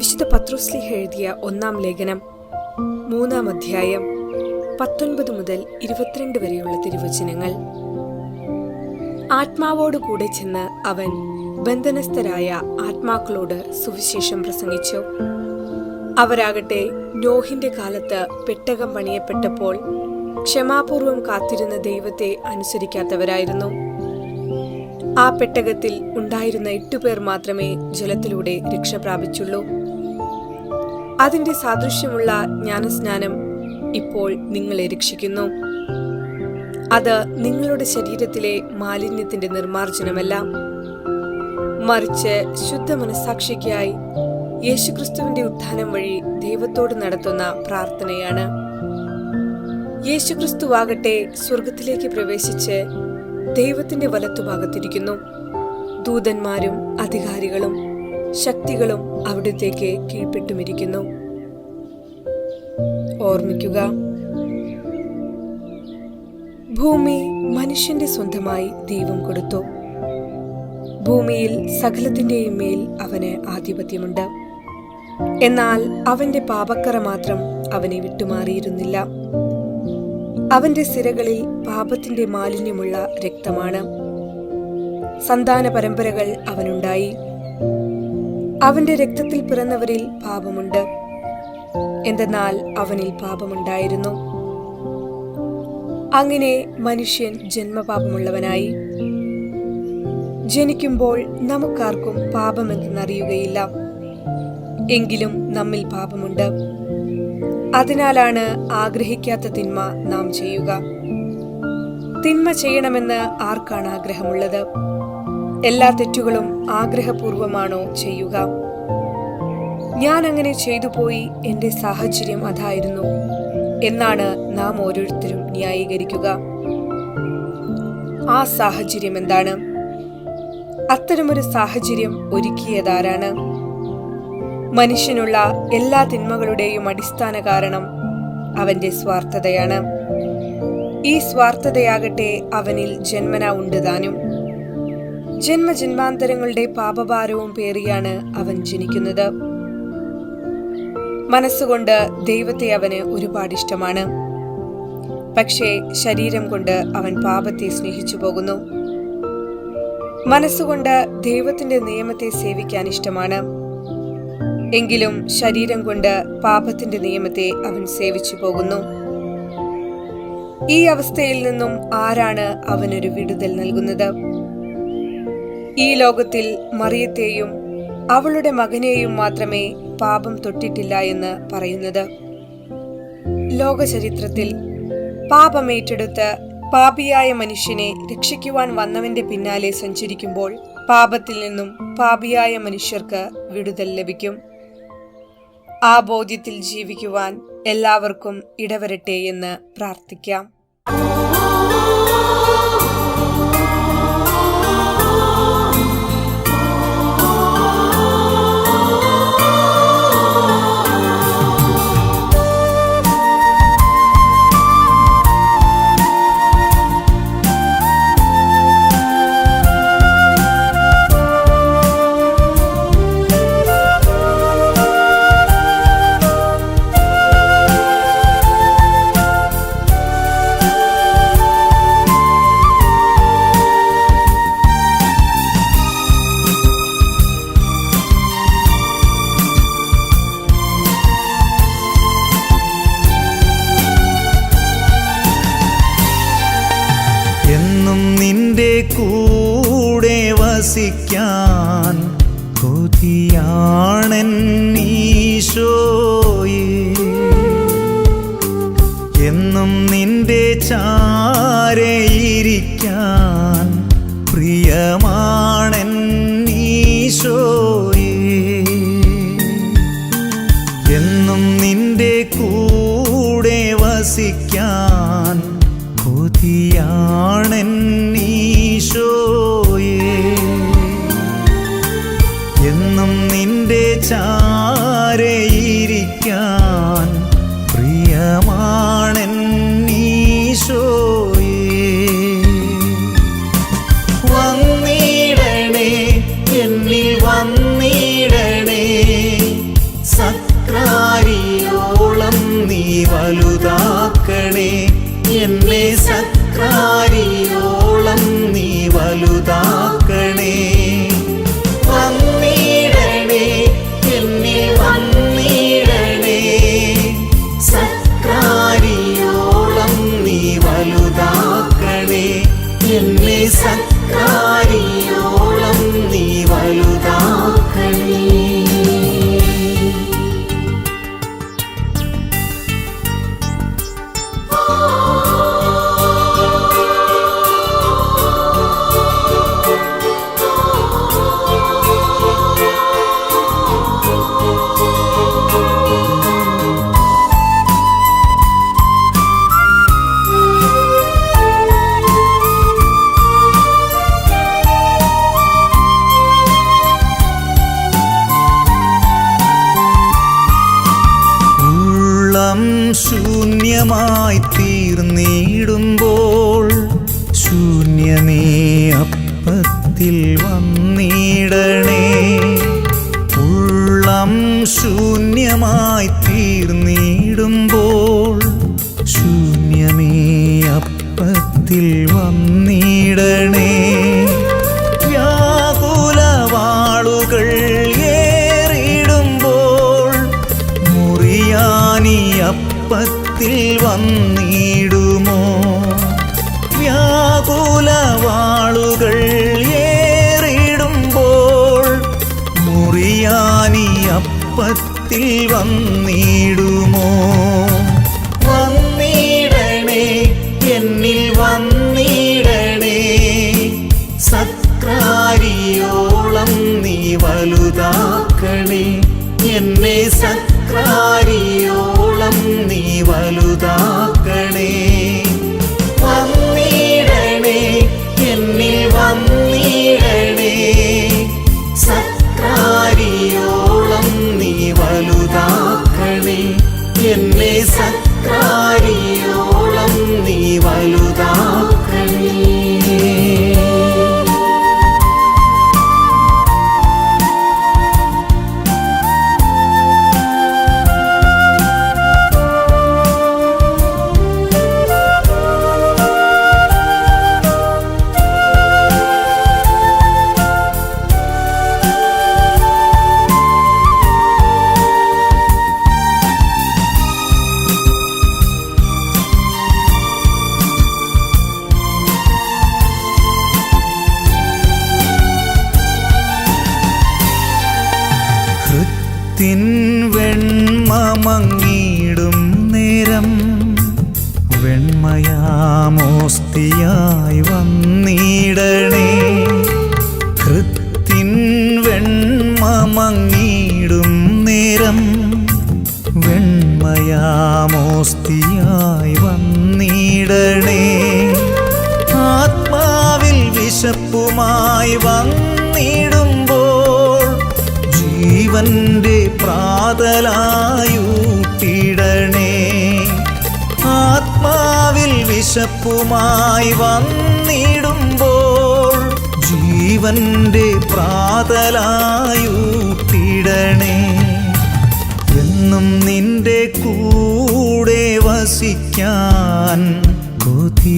വിശുദ്ധ പത്രോസ്ലിഹ എഴുതിയ ഒന്നാം ലേഖനം മൂന്നാം അധ്യായം പത്തൊൻപത് മുതൽ ഇരുപത്തിരണ്ട് വരെയുള്ള തിരുവചനങ്ങൾ. ആത്മാവോടുകൂടെ ചെന്ന് അവൻ ബന്ധനസ്ഥരായ ആത്മാക്കളോട് സുവിശേഷം പ്രസംഗിച്ചു. അവരാകട്ടെ നോഹിന്റെ കാലത്ത് പെട്ടകം പണിയപ്പെട്ടപ്പോൾ ക്ഷമാപൂർവം കാത്തിരുന്ന ദൈവത്തെ അനുസരിക്കാത്തവരായിരുന്നു. ആ പെട്ടകത്തിൽ ഉണ്ടായിരുന്ന എട്ടുപേർ മാത്രമേ ജലത്തിലൂടെ രക്ഷ പ്രാപിച്ചുള്ളൂ അതിന്റെ സാദൃശ്യമുള്ള ജ്ഞാനസ്നാനം ഇപ്പോൾ നിങ്ങളെ രക്ഷിക്കുന്നു. അത് നിങ്ങളുടെ ശരീരത്തിലെ മാലിന്യത്തിന്റെ നിർമ്മാർജനമല്ല. മറിച്ച് ശുദ്ധ മനസാക്ഷിക്കായി യേശുക്രിസ്തുവിന്റെ ഉത്ഥാനം വഴി ദൈവത്തോട് നടത്തുന്ന പ്രാർത്ഥനയാണ്. യേശുക്രിസ്തുവാകട്ടെ സ്വർഗത്തിലേക്ക് പ്രവേശിച്ച് ദൈവത്തിന്റെ വലത്തുഭാഗത്തിരിക്കുന്നു. ദൂതന്മാരും അധികാരികളും ശക്തികളും അവിടത്തേക്ക് കീഴ്പ്പെട്ടുമിരിക്കുന്നു. ഓർമ്മിക്കുക ഭൂമി മനുഷ്യന്റെ സ്വന്തമായി ദൈവം കൊടുത്തു. ഭൂമിയിൽ സകലത്തിന്റെയും മേൽ അവന് ആധിപത്യമുണ്ട്. എന്നാൽ അവന്റെ പാപക്കറ മാത്രം അവനെ വിട്ടുമാറിയിരുന്നില്ല. അവന്റെ സിരകളിൽ പാപത്തിന്റെ മാലിന്യമുള്ള രക്തമാണ്. സന്താന പരമ്പരകൾ അവനുണ്ടായി. അവന്റെ രക്തത്തിൽ പിറന്നവരിൽ പാപമുണ്ട്. എന്തെന്നാൽ അവനിൽ പാപമുണ്ടായിരുന്നു. അങ്ങനെ മനുഷ്യൻ ജന്മപാപമുള്ളവനായി. ജനിക്കുമ്പോൾ നമുക്കാർക്കും പാപമെന്തെന്നറിയുകയില്ല എങ്കിലും നമ്മിൽ പാപമുണ്ട്. അതിനാലാണ് ആഗ്രഹിക്കാത്ത തിന്മ നാം ചെയ്യുക. തിന്മ ചെയ്യണമെന്ന് ആർക്കാണ് ആഗ്രഹമുള്ളത്? എല്ലാ തെറ്റുകളും ആഗ്രഹപൂർവമാണോ ചെയ്യുക? ഞാൻ അങ്ങനെ ചെയ്തു പോയി എന്റെ സാഹചര്യം അതായിരുന്നു. എന്നാണ് നാം ഓരോരുത്തരും ന്യായീകരിക്കുക. ആ സാഹചര്യം എന്താണ്? അത്തരമൊരു സാഹചര്യം ഒരുക്കിയതാരാണ്? മനുഷ്യനുള്ള എല്ലാ തിന്മകളുടെയും അടിസ്ഥാന കാരണം അവന്റെ സ്വാർത്ഥതയാണ്. ഈ സ്വാർത്ഥതയാകട്ടെ അവനിൽ ജന്മന ഉണ്ട് താനും ജന്മജന്മാന്തരങ്ങളുടെ പാപഭാരവും പേറിയാണ് അവൻ ജനിക്കുന്നത്. മനസ്സുകൊണ്ട് ദൈവത്തെ അവന് ഒരുപാട് ഇഷ്ടമാണ്. പക്ഷേ ശരീരം കൊണ്ട് അവൻ പാപത്തെ സ്നേഹിച്ചു പോകുന്നു. മനസ്സുകൊണ്ട് ദൈവത്തിന്റെ നിയമത്തെ സേവിക്കാൻ ഇഷ്ടമാണ്. എങ്കിലും ശരീരം കൊണ്ട് പാപത്തിന്റെ നിയമത്തെ അവൻ സേവിച്ചു പോകുന്നു. ഈ അവസ്ഥയിൽ നിന്നും ആരാണ് അവനൊരു വിടുതൽ നൽകുന്നത്? ഈ ലോകത്തിൽ മറിയത്തെയും അവളുടെ മകനെയും മാത്രമേ പാപം തൊട്ടിട്ടില്ല എന്ന് പറയുന്നത്. ലോകചരിത്രത്തിൽ പാപമേറ്റെടുത്ത് പാപിയായ മനുഷ്യനെ രക്ഷിക്കുവാൻ വന്നവന്റെ പിന്നാലെ സഞ്ചരിക്കുമ്പോൾ പാപത്തിൽ നിന്നും പാപിയായ മനുഷ്യർക്ക് വിടുതൽ ലഭിക്കും. ആ ബോധ്യത്തിൽ ജീവിക്കുവാൻ എല്ലാവർക്കും ഇടവരട്ടെ എന്ന് പ്രാർത്ഥിക്കാം. വസിക്കാൻ കൊതിയാണെൻ ഈശോയേ. എന്നും നിന്റെ ചാരയിരിക്കാൻ പ്രിയമാണെൻ ഈശോയേ. എന്നും നിന്റെ കൂടെ വസിക്കാൻ കൊതിയാണെൻ ഈശോയേ. എന്നും നിന്റെ ചാരയിരിക്കാൻ ശൂന്യമേ അപ്പത്തിൽ വന്നിടണേ. ഉള്ളം ശൂന്യമായി തീർന്നിടുമ്പോൾ ശൂന്യമേ അപ്പത്തിൽ വന്നിടണേ. വ്യാകുലവാളുകൾ ഏറിടുമ്പോൾ മുറിയാനി അപ്പത്തിൽ വന്നിടുമോ വ്യാകുലവാളുകൾ ഏറിടുമ്പോൾ മുറിയാനി അപ്പത്തിൽ വന്നിടുമോ? വന്നിടണേ എന്നിൽ വന്നിടണേ സക്രാരിയോളം നീ ഹൃത്തിൻ വെണ്മമങ്ങിടും നേരം. വെൺമയാമോസ്തിയായി വന്നിടണേ. ഹൃത്തിൻ വെണ്മമങ്ങിടും നേരം. വെൺമയാമോസ്തിയായി വന്നിടണേ. ആത്മാവിൽ വിശപ്പുമായി വന്നിടുമ്പോൾ ജീവന്റെ പ്രാതലായൂട്ടിടണേ ആത്മാവിൽ വിശപ്പുമായി വന്നിടുമ്പോൾ ജീവന്റെ പ്രാതലായൂട്ടിടണേ എന്നും നിന്റെ കൂടെ വസിക്കാൻ കൊതിയാണെന്നീശോയേ